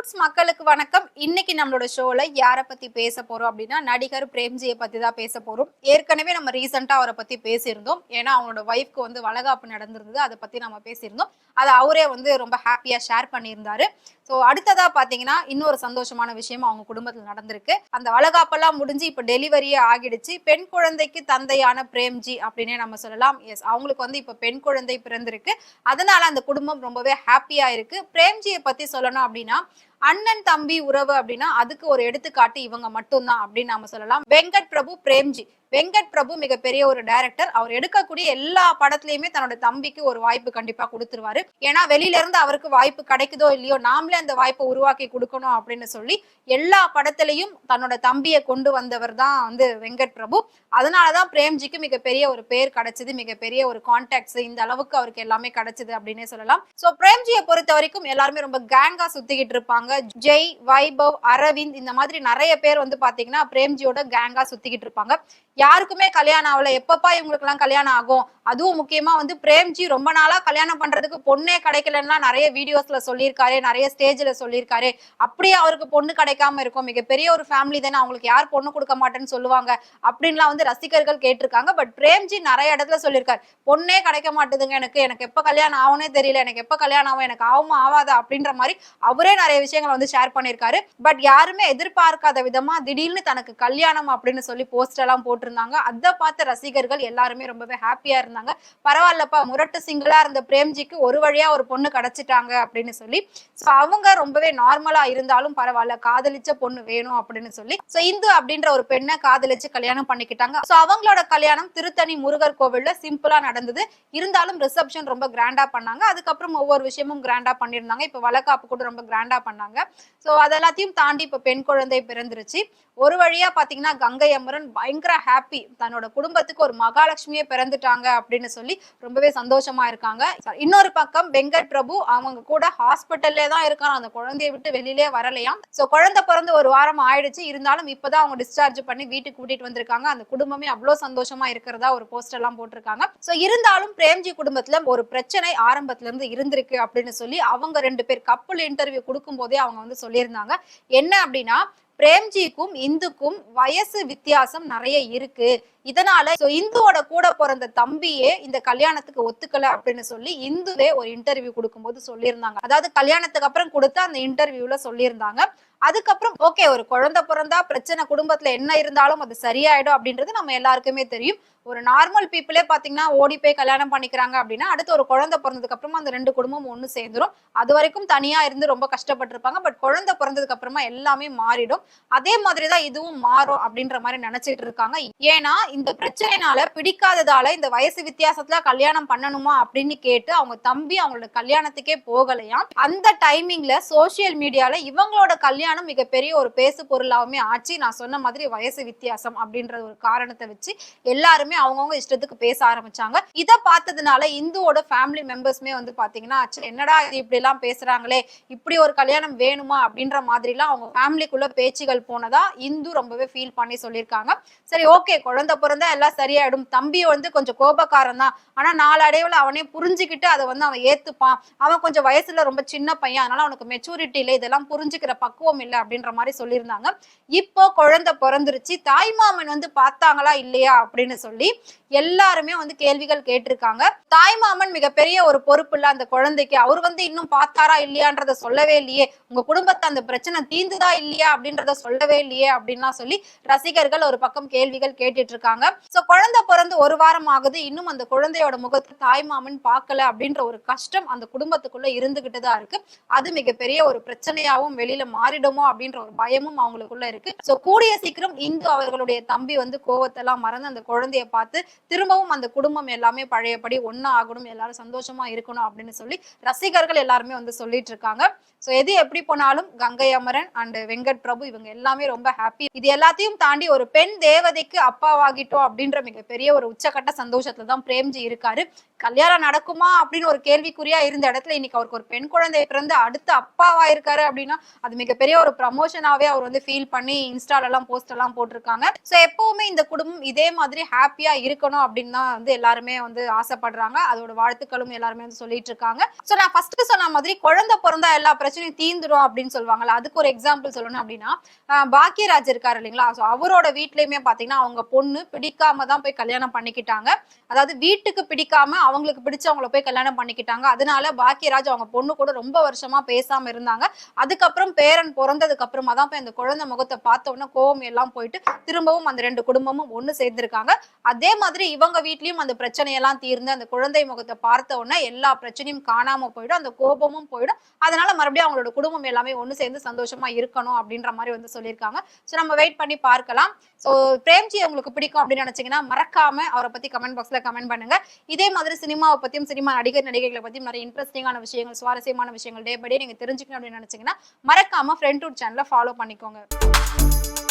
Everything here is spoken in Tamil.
ரூட்ஸ் மக்களுக்கு வணக்கம். இன்னைக்கு நம்மளோட ஷோல யாரை பத்தி பேச போறோம் அப்படின்னா நடிகர் பிரேம்ஜியை பத்தி தான் பேச போறோம். ஏற்கனவே நம்ம ரீசெண்டா அவரை பத்தி பேசியிருந்தோம். ஏன்னா அவங்களோட ஒய்ஃப்க்கு வந்து வளகாப்பு நடந்திருந்தது. அதை பத்தி நம்ம பேசியிருந்தோம். அதை அவரே வந்து ரொம்ப ஹாப்பியா ஷேர் பண்ணியிருந்தாரு. ஸோ அடுத்ததா பாத்தீங்கன்னா இன்னொரு சந்தோஷமான விஷயம் அவங்க குடும்பத்தில் நடந்திருக்கு. அந்த வளகாப்பெல்லாம் முடிஞ்சு இப்போ டெலிவரியே ஆகிடுச்சு. பெண் குழந்தைக்கு தந்தையான பிரேம்ஜி அப்படின்னே நம்ம சொல்லலாம். எஸ் அவங்களுக்கு வந்து இப்போ பெண் குழந்தை பிறந்திருக்கு. அதனால அந்த குடும்பம் ரொம்பவே ஹாப்பியா இருக்கு. பிரேம்ஜியை பத்தி சொல்லணும் அப்படின்னா அண்ணன் தம்பி உறவு அப்படின்னா அதுக்கு ஒரு எடுத்துக்காட்டு இவங்க மட்டும்தான் அப்படின்னு நாம சொல்லலாம். வெங்கட் பிரபு பிரேம்ஜி. வெங்கட் பிரபு மிகப்பெரிய ஒரு டைரக்டர் அவர் எடுக்கக்கூடிய எல்லா படத்துலயுமே தன்னோட தம்பிக்கு ஒரு வாய்ப்பு கண்டிப்பா கொடுத்துருவாரு. ஏன்னா வெளியில இருந்து அவருக்கு வாய்ப்பு கிடைக்குதோ இல்லையோ நாமளே அந்த வாய்ப்பை உருவாக்கி கொடுக்கணும் அப்படின்னு சொல்லி எல்லா படத்திலையும் தன்னோட தம்பியை கொண்டு வந்தவர் தான் வந்து வெங்கட் பிரபு. அதனாலதான் பிரேம்ஜிக்கு மிகப்பெரிய ஒரு பேர் கிடைச்சது மிகப்பெரிய ஒரு கான்டாக்ட்ஸ் இந்த அளவுக்கு அவருக்கு எல்லாமே கிடைச்சது அப்படின்னே சொல்லலாம். சோ பிரேம்ஜியை பொறுத்த வரைக்கும் எல்லாருமே ரொம்ப கேங்கா சுத்திக்கிட்டு இருப்பாங்க. ஜெய் வைபவ் அரவிந்த் இந்த மாதிரி நிறைய பேர் வந்து பாத்தீங்கன்னா பிரேம்ஜியோட கேங்கா சுத்திக்கிட்டு இருப்பாங்க. யாருக்குமே கல்யாணம் ஆகல. எப்பப்பா இவங்களுக்கு எல்லாம் கல்யாணம் ஆகும்? அதுவும் முக்கியமா வந்து பிரேம்ஜி ரொம்ப நாளா கல்யாணம் பண்றதுக்கு பொண்ணே கிடைக்கலன்னா நிறைய வீடியோஸ்ல சொல்லியிருக்காரு நிறைய ஸ்டேஜ்ல சொல்லியிருக்காரு. அப்படியே அவருக்கு பொண்ணு கிடைக்காம இருக்கும். மிகப்பெரிய ஒரு ஃபேமிலி தானே. அவங்களுக்கு யார் பொண்ணு கொடுக்க மாட்டேன்னு சொல்லுவாங்க அப்படின்லாம் வந்து ரசிகர்கள் கேட்டிருக்காங்க. பட் பிரேம்ஜி நிறைய இடத்துல சொல்லியிருக்காரு. பொண்ணே கிடைக்க மாட்டுதுங்க எனக்கு. எனக்கு எப்ப கல்யாணம் ஆகும்னே தெரியல. எனக்கு எப்ப கல்யாணம் ஆகும்? எனக்கு ஆகுமா? ஆகாதா? அப்படின்ற மாதிரி அவரே நிறைய விஷயங்களை வந்து ஷேர் பண்ணியிருக்காரு. பட் யாருமே எதிர்பார்க்காத விதமா திடீர்னு தனக்கு கல்யாணம் அப்படின்னு சொல்லி போஸ்டர் எல்லாம் இருந்தாங்க. அதை பார்த்த ரசிகர்கள் எல்லாருமே ரொம்பவே ஹாப்பியா இருந்தாங்க. பரவாயில்லப்பா முரட்டு சிங்கிளா இருந்த பிரேம்ஜிக்கு ஒரு வழியா ஒரு பொண்ணு கிடைச்சிட்டாங்க அப்படின்னு சொல்லி ஸோ அவங்க ரொம்பவே நார்மலா இருந்தாலும் பரவாயில்ல காதலிச்ச பொண்ணு வேணும் அப்படின்னு சொல்லி ஸோ இந்து அப்படின்ற ஒரு பெண்ணை காதலிச்சு கல்யாணம் பண்ணிக்கிட்டாங்க. சோ அவங்களோட கல்யாணம் திருத்தணி முருகர் கோவில்ல சிம்பிளா நடந்தது. இருந்தாலும் ரிசப்ஷன் ரொம்ப கிராண்டா பண்ணாங்க. அதுக்கப்புறம் ஒவ்வொரு விஷயமும் கிராண்டா பண்ணியிருந்தாங்க. இப்ப வளக்காப்பு கூட ரொம்ப கிராண்டா பண்ணாங்க. சோ அதெல்லாத்தையும் தாண்டி இப்போ பெண் குழந்தை பிறந்துருச்சு. ஒரு வழியா பாத்தீங்கன்னா கங்கை அமரன் பயங்கர ஹாப்பி தன்னோட குடும்பத்துக்கு ஒரு மகாலட்சுமியே பிறந்துட்டாங்க அப்படின்னு சொல்லி ரொம்பவே சந்தோஷமா இருக்காங்க. இன்னொரு பக்கம் வெங்கட் பிரபு அவங்க கூட ஹாஸ்பிட்டல்லே தான் இருக்காங்க அந்த குழந்தைய விட்டு வெளியிலே வரலையாம். சோ குழந்தை பிறந்து ஒரு வாரம் ஆயிடுச்சு. இருந்தாலும் இப்பதான் அவங்க டிஸ்சார்ஜ் பண்ணி வீட்டுக்கு கூட்டிட்டு வந்திருக்காங்க. அந்த குடும்பமே அவ்வளவு சந்தோஷமா இருக்கிறதா ஒரு போஸ்டர் எல்லாம் போட்டிருக்காங்க. சோ இருந்தாலும் பிரேம்ஜி குடும்பத்துல ஒரு பிரச்சனை ஆரம்பத்துல இருந்து இருந்திருக்கு அப்படின்னு சொல்லி அவங்க ரெண்டு பேர் கப்பல் இன்டர்வியூ கொடுக்கும் போதே அவங்க வந்து சொல்லியிருந்தாங்க. என்ன அப்படின்னா பிரேம்ஜிக்கும் இந்துக்கும் வயசு வித்தியாசம் நிறைய இருக்கு. இதனால இந்துவோட கூட பிறந்த தம்பியே இந்த கல்யாணத்துக்கு ஒத்துக்கல அப்படின்னு சொல்லி இந்துவே ஒரு இன்டர்வியூ கொடுக்கும்போது சொல்லியிருந்தாங்க. அதாவது கல்யாணத்துக்கு அப்புறம் கொடுத்த அந்த இன்டர்வியூல சொல்லியிருந்தாங்க. அதுக்கப்புறம் ஓகே ஒரு குழந்தை பிறந்தா பிரச்சனை குடும்பத்துல என்ன இருந்தாலும் அது சரியாயிடும் அப்படின்றது நம்ம எல்லாருக்குமே தெரியும். ஒரு நார்மல் பீப்புளே பார்த்தீங்கன்னா ஓடி போய் கல்யாணம் பண்ணிக்கிறாங்க அப்படின்னா அடுத்து ஒரு குழந்தை பிறந்ததுக்கு அப்புறமா அந்த ரெண்டு குடும்பமும் ஒன்று சேர்ந்துரும். அது வரைக்கும் தனியாக இருந்து ரொம்ப கஷ்டப்பட்டிருப்பாங்க. பட் குழந்தை பிறந்ததுக்கு அப்புறமா எல்லாமே மாறிடும். அதே மாதிரி தான் இதுவும் மாறும் அப்படின்ற மாதிரி நினைச்சிட்டு இருக்காங்க. ஏன்னா இந்த பிரச்சனைனால பிடிக்காததால இந்த வயசு வித்தியாசத்துல கல்யாணம் பண்ணணுமா அப்படின்னு கேட்டு அவங்க தம்பி அவங்களோட கல்யாணத்துக்கே போகலையாம் அந்த டைமிங்ல சோசியல் மீடியால இவங்களோட கல்யாணம் மிகப்பெரிய ஒரு பேசு பொருளாகவுமே ஆச்சு. நான் சொன்ன மாதிரி வயசு வித்தியாசம் அப்படின்ற ஒரு காரணத்தை வச்சு எல்லாருமே அவங்கவுங்க இஷ்டத்துக்கு பேச ஆரம்பிச்சாங்க. இதை பார்த்ததுனால இந்துவோட ஃபேமிலி மெம்பர்ஸ்மே வந்து பாத்தீங்கன்னா என்னடா இது இப்படி எல்லாம் பேசுறாங்களே? இப்படி ஒரு கல்யாணம் வேணுமா? அப்படின்ற மாதிரிலாம் அவங்க ஃபேமிலிக்குள்ள பேச்சுகள் போனதா இந்து ரொம்பவே ஃபீல் பண்ணி சொல்லியிருக்காங்க. சரி ஓகே குழந்தை பிறந்தா எல்லாம் சரியாயிடும். தம்பி வந்து கொஞ்சம் கோபக்காரன் தான். ஆனா நாளடைவுல அவனே புரிஞ்சுக்கிட்டு அதை வந்து அவன் ஏத்துப்பான். அவன் கொஞ்சம் வயசுல ரொம்ப சின்ன பையன். அதனால அவனுக்கு மெச்சூரிட்டி இல்லை இதெல்லாம் புரிஞ்சுக்கிற பக்குவம் இல்லை அப்படின்ற மாதிரி சொல்லியிருந்தாங்க. இப்போ குழந்தை பிறந்துருச்சு. தாய்மாமன் வந்து பார்த்தாங்களா இல்லையா அப்படின்னு சொல்லி எல்லாருமே வந்து கேள்விகள் கேட்டிருக்காங்க. தாய்மாமன் மிகப்பெரிய ஒரு பொறுப்பு இல்ல அந்த குழந்தைக்கு அவர் வந்து இன்னும் பார்த்தாரா இல்லையான்றத சொல்லவே இல்லையே. உங்க குடும்பத்தை அந்த பிரச்சனை தீந்துதா இல்லையா அப்படின்றத சொல்லவே இல்லையே அப்படின்லாம் சொல்லி ரசிகர்கள் ஒரு பக்கம் கேள்விகள் கேட்டுட்டு இருக்காங்க சோ குழந்தை பிறந்து ஒரு வாரம் ஆகுது. இன்னும் அந்த குழந்தையோட முகத்தை தாய்மாமன் பார்க்கல அப்படின்ற ஒரு கஷ்டம் அந்த குடும்பத்துக்குள்ள இருந்துகிட்டு தான் இருக்கு. அது மிகப்பெரிய ஒரு பிரச்சனையாவும் வெளியில மாறிடுமோ அப்படின்ற ஒரு பயமும் அவங்களுக்குள்ள இருக்கு. சோ கூடிய சீக்கிரம் இந்து அவர்களுடைய தம்பி வந்து கோவத்தெல்லாம் மறந்து அந்த குழந்தைய பார்த்து திரும்பவும் அந்த குடும்பம் எல்லாமே பழையபடி ஒன்னா ஆகணும் எல்லாரும் சந்தோஷமா இருக்கணும் அப்படின்னு சொல்லி ரசிகர்கள் எல்லாருமே வந்து சொல்லிட்டு இருக்காங்க. சோ எது எப்படி போனாலும் கங்கை அமரன் அண்ட் வெங்கட் பிரபு இவங்க எல்லாமே ரொம்ப ஹாப்பி இது எல்லாத்தையும் தாண்டி ஒரு பெண் தேவதைக்கு அப்பாவாகிட்டோம் அப்படின்ற மிகப்பெரிய ஒரு உச்சக்கட்ட சந்தோஷத்துல தான் பிரேம்ஜி இருக்காரு. கல்யாணம் நடக்குமா அப்படின்னு ஒரு கேள்விக்குறியா இருந்த இடத்துல இன்னைக்கு அவருக்கு ஒரு பெண் குழந்தை பிறந்து அடுத்து அப்பாவா இருக்காரு அப்படின்னா அது மிகப்பெரிய ஒரு ப்ரமோஷனாவே அவர் வந்து ஃபீல் பண்ணி இன்ஸ்டால எல்லாம் போஸ்ட் எல்லாம் போட்டிருக்காங்க. சோ எப்பவுமே இந்த குடும்பம் இதே மாதிரி ஹாப்பி ஹாப்பியா இருக்கணும் அப்படின்னு தான் வந்து எல்லாருமே வந்து ஆசைப்படுறாங்க. அதோட வாழ்த்துக்களும் எல்லாருமே வந்து சொல்லிட்டு இருக்காங்க. சோ நான் ஃபர்ஸ்ட் சொன்ன மாதிரி குழந்தை பிறந்தா எல்லா பிரச்சனையும் தீந்துரும் அப்படின்னு சொல்லுவாங்கல்ல அதுக்கு ஒரு எக்ஸாம்பிள் சொல்லணும் அப்படின்னா பாக்கியராஜ் இருக்காரு இல்லைங்களா? ஸோ அவரோட வீட்லயுமே பாத்தீங்கன்னா அவங்க பொண்ணு பிடிக்காம தான் போய் கல்யாணம் பண்ணிக்கிட்டாங்க. அதாவது வீட்டுக்கு பிடிக்காம அவங்களுக்கு பிடிச்சவங்கள போய் கல்யாணம் பண்ணிக்கிட்டாங்க. அதனால பாக்கியராஜ் அவங்க பொண்ணு கூட ரொம்ப வருஷமா பேசாம இருந்தாங்க. அதுக்கப்புறம் பேரன் பிறந்ததுக்கு அப்புறமா தான் போய் அந்த குழந்தை முகத்தை பார்த்த உடனே கோவம் எல்லாம் போயிட்டு திரும்பவும் அந்த ரெண்டு குடும்பமும் ஒண்ணு சேர்ந்திருக்காங்க. அதே மாதிரி இவங்க வீட்லயும் அந்த பிரச்சனையெல்லாம் தீர்ந்து அந்த குழந்தை முகத்தை பார்த்த உடனே எல்லா பிரச்சனையும் காணாம போயிடும் அந்த கோபமும் போயிடும். அதனால மறுபடியும் அவங்களோட குடும்பம் எல்லாமே ஒண்ணு சேர்ந்து சந்தோஷமா இருக்கணும் அப்படின்ற மாதிரி வந்து சொல்லியிருக்காங்க. ஸோ நம்ம வெயிட் பண்ணி பார்க்கலாம். ஸோ பிரேம்ஜி உங்களுக்கு பிடிக்கும் அப்படின்னு நினைச்சீங்கன்னா மறக்காம அவரை பத்தி கமெண்ட் பாக்ஸ்ல கமெண்ட் பண்ணுங்க. இதே மாதிரி சினிமாவை பத்தியும் சினிமா நடிகர் நடிகைகளை பத்தியும் நிறைய இன்ட்ரெஸ்டிங்கான விஷயங்கள் சுவாரஸ்யமான விஷயங்கள் டே பை டே நீங்க தெரிஞ்சுக்கணும் அப்படின்னு நினைச்சீங்கன்னா மறக்காம ஃப்ரெண்ட் டூட் சேனலை ஃபாலோ பண்ணிக்கோங்க.